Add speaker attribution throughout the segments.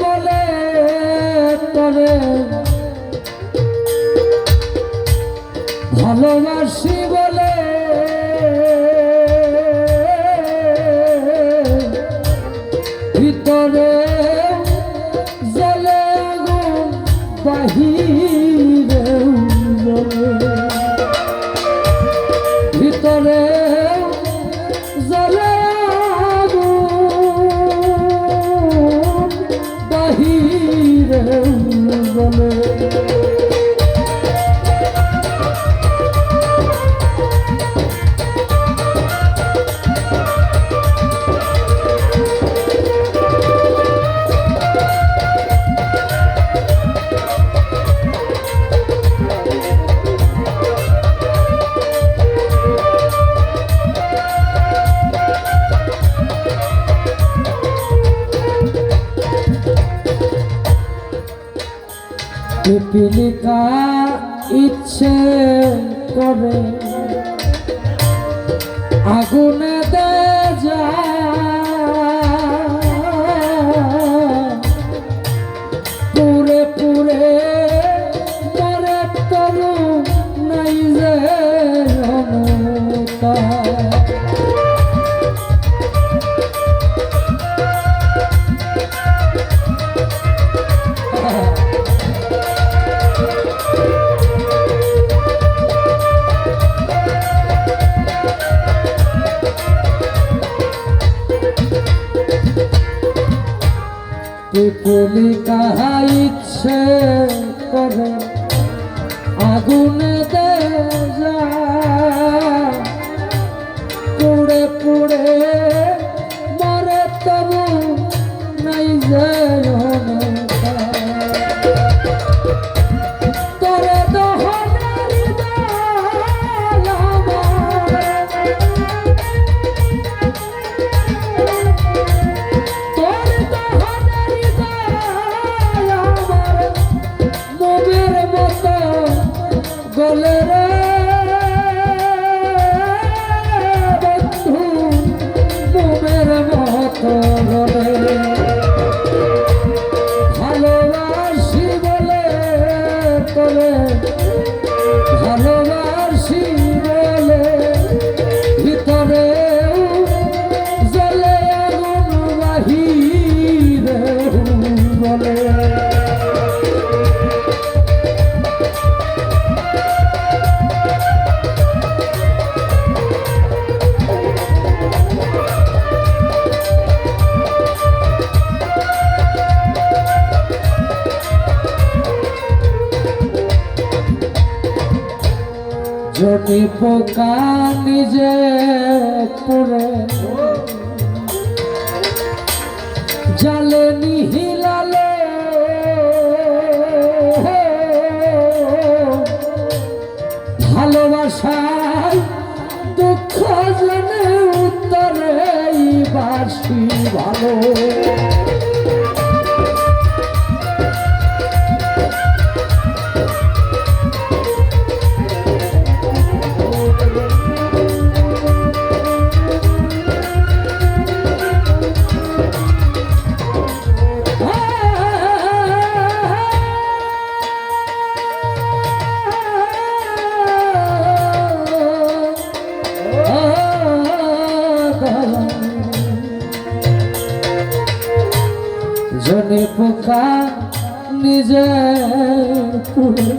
Speaker 1: বলে ভালোবাসি বলে। ভিতরে পিপিলিকা ইচ্ছে করে। আগুনে দে পুরে পুরে মরে তরু নাই যে অনুতা তাহা ইচ্ছে করে আগুনে দে যা পুড়ে পুড়ে ভালোবাসি বলে তোরে ভালোবাসি যদি পোকা নিজে পুরে জালে নিহিলালে ভালোবাসায় দুঃখ জেনে উত্তরে বাসি ভালো। জনে পোকা নিজে পুরে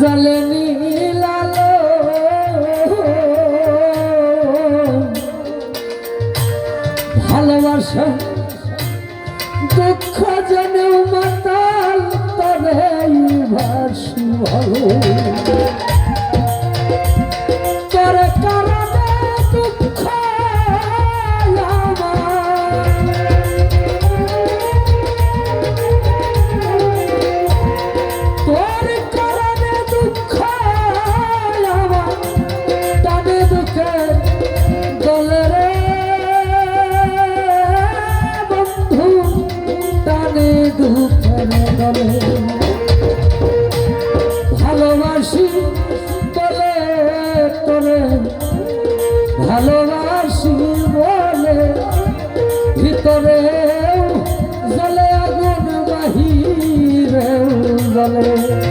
Speaker 1: জলে ভালোবাসা দুঃখ জনে মাতাল তবে ভাসি ভালো। আগুন বাহিরে জলে ভিতরে